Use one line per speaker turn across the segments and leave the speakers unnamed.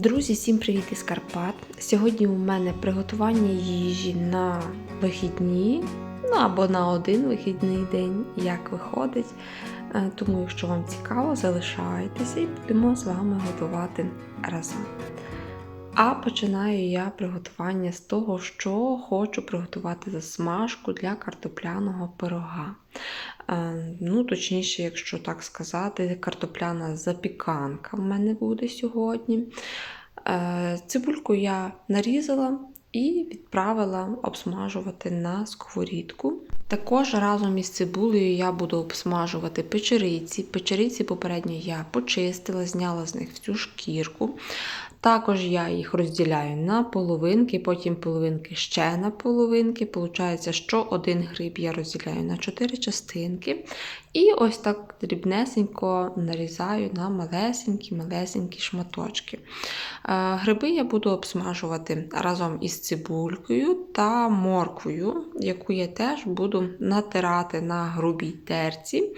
Друзі, всім привіт із Карпат! Сьогодні у мене приготування їжі на вихідні, ну або на один вихідний день, як виходить. Е, Тому, якщо вам цікаво, залишайтеся і будемо з вами готувати разом. А починаю я приготування з того, що хочу приготувати засмажку для картопляного пирога. Е, Ну, точніше, якщо так сказати, картопляна запіканка в мене буде сьогодні. Е, Цибульку я нарізала і відправила обсмажувати на сковорідку. Також разом із цибулею я буду обсмажувати печериці. Печериці попередньо я почистила, зняла з них всю шкірку. Також я їх розділяю на половинки, потім половинки ще на половинки. Получається, що один гриб я розділяю на 4 частинки. І ось так дрібнесенько нарізаю на малесенькі-малесенькі шматочки. Е, Гриби я буду обсмажувати разом із цибулькою та морквою, яку я теж буду натирати на грубій терці.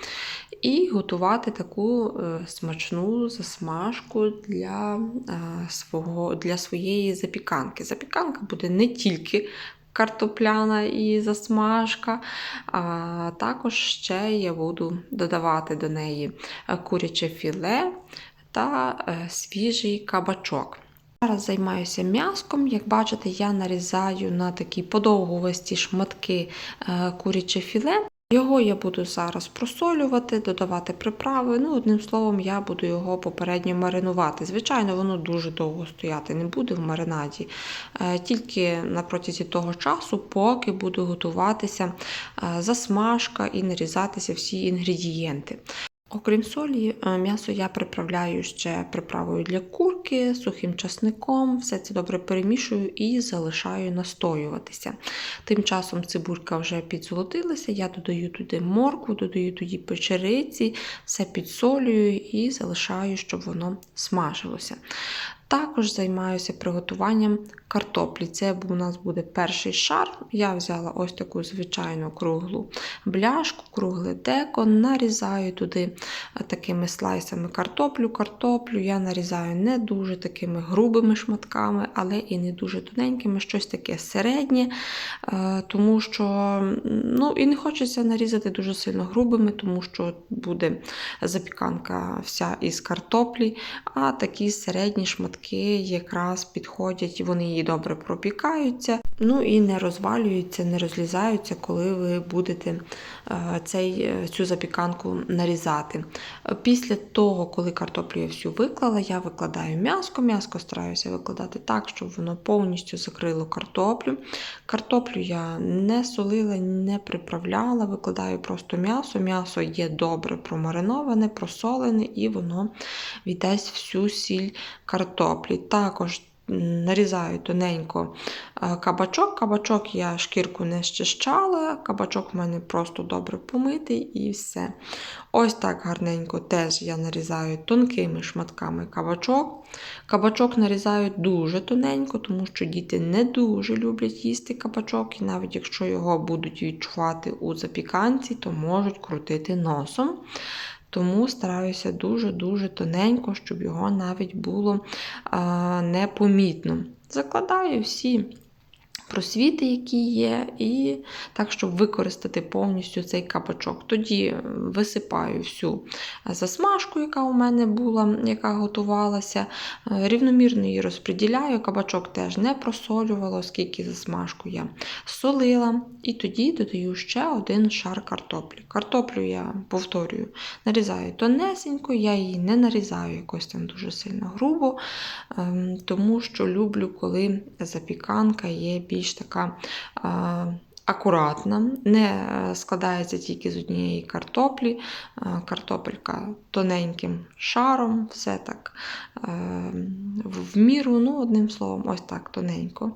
І готувати таку е, смачну засмажку для, е, свого, для своєї запіканки. Запіканка буде не тільки картопляна і засмажка, а також ще я буду додавати до неї е, куряче філе та свіжий кабачок. Зараз займаюся м'яском. Як бачите, я нарізаю на такі подовгувасті шматки куряче філе. Його я буду зараз просолювати, додавати приправи. Ну, одним словом, я буду його попередньо маринувати. Звичайно, воно дуже довго стояти не буде в маринаді, е, тільки на протязі того часу, поки буде готуватися е, засмажка і нарізатися всі інгредієнти. Окрім солі, е, м'ясо я приправляю ще приправою для курки, сухим часником, все це добре перемішую і залишаю настоюватися. Тим часом цибулька вже підзолотилася, я додаю туди моркву, додаю туди печериці, все підсолюю і залишаю, щоб воно смажилося. Також займаюся приготуванням картоплі. Це у нас буде перший шар. Я взяла ось таку звичайну круглу бляшку, кругле деко, нарізаю туди такими слайсами картоплю. Картоплю я нарізаю не дуже такими грубими шматками, але і не дуже тоненькими, щось таке середнє, тому що ну, і не хочеться нарізати дуже сильно грубими, тому що буде запіканка вся із картоплі, а такі середні шматки якраз підходять, вони її добре пропікаються, ну і не розвалюються, не розлізаються, коли ви будете е, цей, цю запіканку нарізати. Після того, коли картоплю я всю виклала, я викладаю м'яско. М'яско стараюся викладати так, щоб воно повністю закрило картоплю. Картоплю я не солила, не приправляла, викладаю просто м'ясо. М'ясо є добре промариноване, просолене, і воно віддасть всю сіль картоплі. Також нарізаю тоненько е, кабачок. Кабачок я шкірку не щищала, кабачок в мене просто добре помитий і все. Ось так гарненько теж я нарізаю тонкими шматками кабачок. Кабачок нарізаю дуже тоненько, тому що діти не дуже люблять їсти кабачок, і навіть якщо його будуть відчувати у запіканці, то можуть крутити носом. Тому стараюся дуже-дуже тоненько, щоб його навіть було непомітно. Закладаю всі просвіти, які є, і так, щоб використати повністю цей кабачок. Тоді висипаю всю засмажку, яка у мене була, яка готувалася. Рівномірно її розподіляю. Кабачок теж не просолювала, оскільки засмажку я солила. І тоді додаю ще один шар картоплі. Картоплю я повторюю, нарізаю тонесенько, я її не нарізаю якось там дуже сильно грубо, ем, тому що люблю, коли запіканка є більш така. Акуратна, не складається тільки з однієї картоплі. Картопелька тоненьким шаром, все так в міру, ну, одним словом, ось так тоненько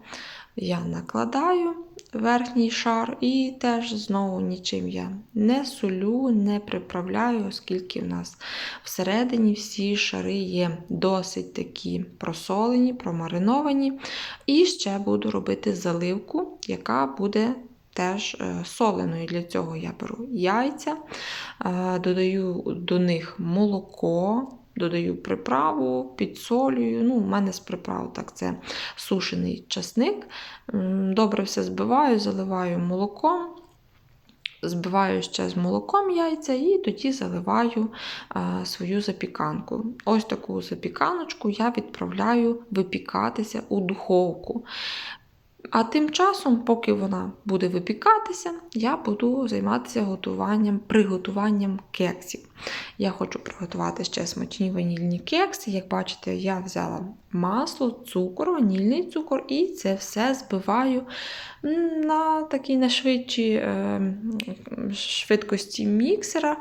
я накладаю верхній шар, і теж знову нічим я не солю, не приправляю, оскільки в нас всередині всі шари є досить такі просолені, промариновані. І ще буду робити заливку, яка буде. Теж соленою. Для цього я беру яйця, додаю до них молоко, додаю приправу, підсолюю. Ну, у мене з приправ так це сушений часник. Добре все збиваю, заливаю молоком. Збиваю ще з молоком яйця і тоді заливаю а, свою запіканку. Ось таку запіканочку я відправляю випікатися у духовку. А тим часом, поки вона буде випікатися, я буду займатися готуванням, приготуванням кексів. Я хочу приготувати ще смачні ванільні кекси. Як бачите, я взяла масло, цукор, ванільний цукор і це все збиваю на такій на швидшій е, швидкості міксера.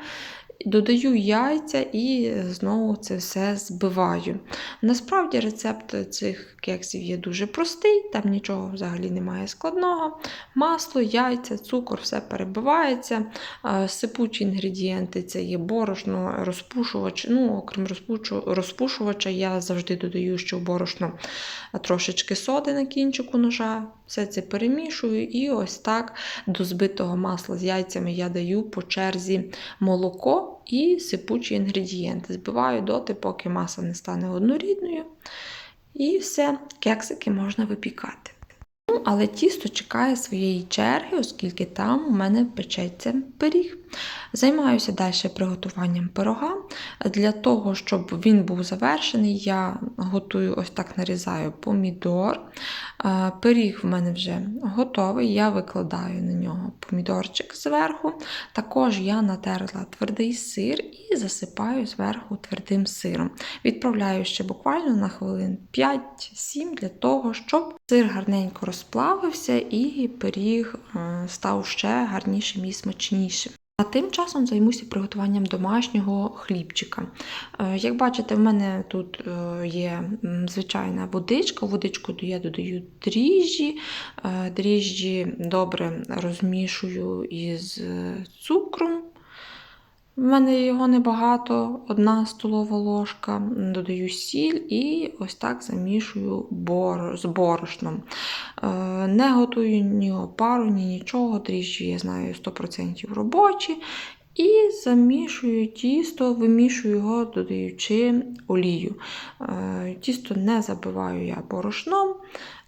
Додаю яйця і знову це все збиваю. Насправді рецепт цих кексів є дуже простий, там нічого взагалі немає складного. Масло, яйця, цукор, все перебивається. Сипучі інгредієнти це є борошно, розпушувач. Ну, окрім розпушувача, я завжди додаю, що борошно трошечки соди на кінчику ножа. Все це перемішую, і ось так до збитого масла з яйцями я даю по черзі молоко і сипучі інгредієнти. Збиваю доти, поки маса не стане однорідною. І все, кексики можна випікати. Ну, але тісто чекає своєї черги, оскільки там у мене печеться пиріг. Займаюся далі приготуванням пирога. Для того, щоб він був завершений, я готую ось так нарізаю помідор. Е, Пиріг в мене вже готовий, я викладаю на нього помідорчик зверху. Також я натерла твердий сир і засипаю зверху твердим сиром. Відправляю ще буквально на хвилин 5-7 для того, щоб сир гарненько розплавився і пиріг е, став ще гарнішим і смачнішим. А тим часом займуся приготуванням домашнього хлібчика. Е, Як бачите, в мене тут е, є звичайна водичка. Водичку я додаю дріжджі. Е, Дріжджі добре розмішую із цукром. В мене його небагато, одна столова ложка. Додаю сіль і ось так замішую бор... з борошном. Е, Не готую ні опару, ні нічого. Дріжджі, я знаю, 100% робочі. І замішую тісто, вимішую його, додаючи олію. Е, Тісто не забиваю я борошном.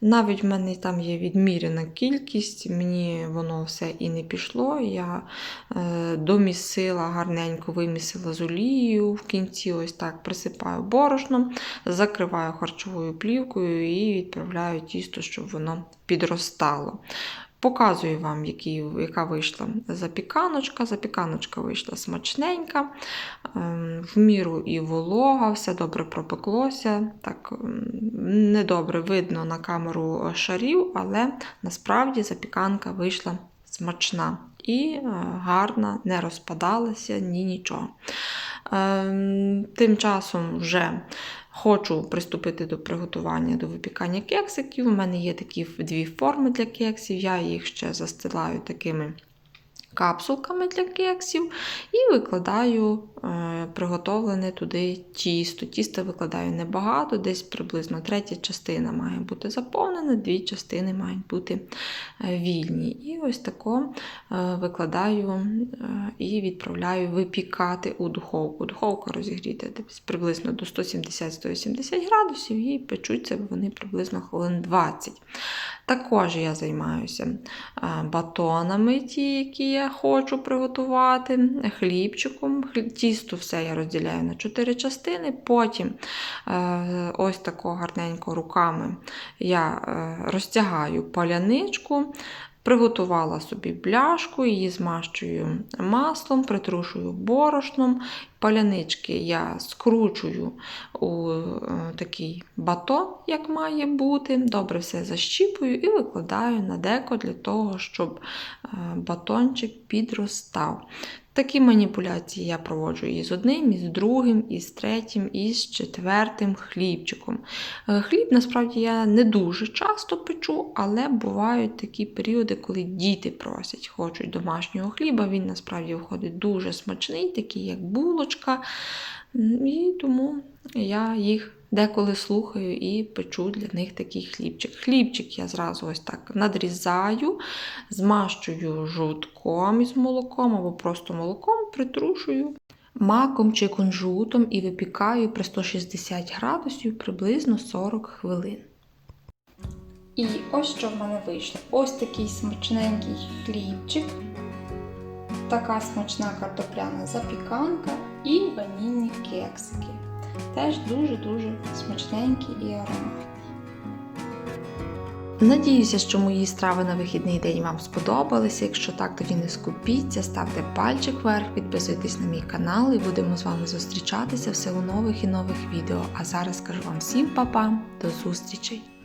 Навіть в мене там є відміряна кількість, мені воно все і не пішло. Я е, домісила, гарненько вимісила з олією. В кінці ось так присипаю борошном, закриваю харчовою плівкою і відправляю тісто, щоб воно підростало. Показую вам, які, яка вийшла запіканочка. Запіканочка вийшла смачненька, ем, в міру і волога, все добре пропеклося. Так ем, недобре видно на камеру шарів, але насправді запіканка вийшла смачна і е, гарна, не розпадалася ні нічого. Ем, Тим часом вже хочу приступити до приготування до випікання кексиків. У мене є такі дві форми для кексів, я їх ще застилаю такими капсулками для кексів і викладаю е, приготовлене туди тісто. Тісто викладаю небагато, десь приблизно третя частина має бути заповнена, дві частини мають бути е, вільні. І ось тако е, викладаю і відправляю випікати у духовку. Духовку розігріти десь приблизно до 170-180 градусів і печуться вони приблизно хвилин 20. Також я займаюся батонами, ті, які я хочу приготувати, хлібчиком. Тісто все я розділяю на 4 частини. Потім е, ось тако гарненько руками я е, розтягаю паляничку. Приготувала собі бляшку, її змащую маслом, притрушую борошном. Палянички я скручую у е, такий батон, як має бути. Добре все защіпую і викладаю на деко для того, щоб е, батончик підростав. Такі маніпуляції я проводжу і з одним, і з другим, і з третім, і з четвертим хлібчиком. Е, Хліб насправді я не дуже часто печу, але бувають такі періоди, коли діти просять, хочуть домашнього хліба. Він насправді виходить дуже смачний, такий як булочка. І тому я їх деколи слухаю і печу для них такий хлібчик. Хлібчик я зразу ось так надрізаю, змащую жовтком із молоком або просто молоком, притрушую. маком чи кунжутом і випікаю при 160 градусів приблизно 40 хвилин.
І ось що в мене вийшло. Ось такий смачненький хлібчик, така смачна картопляна запіканка і ванільні кексики. Теж дуже-дуже смачненькі і ароматні.
Надіюся, що мої страви на вихідний день вам сподобалися. Якщо так, тоді не скупіться, ставте пальчик вверх, підписуйтесь на мій канал і будемо з вами зустрічатися в силу нових і нових відео. А зараз кажу вам всім па-па, до зустрічей!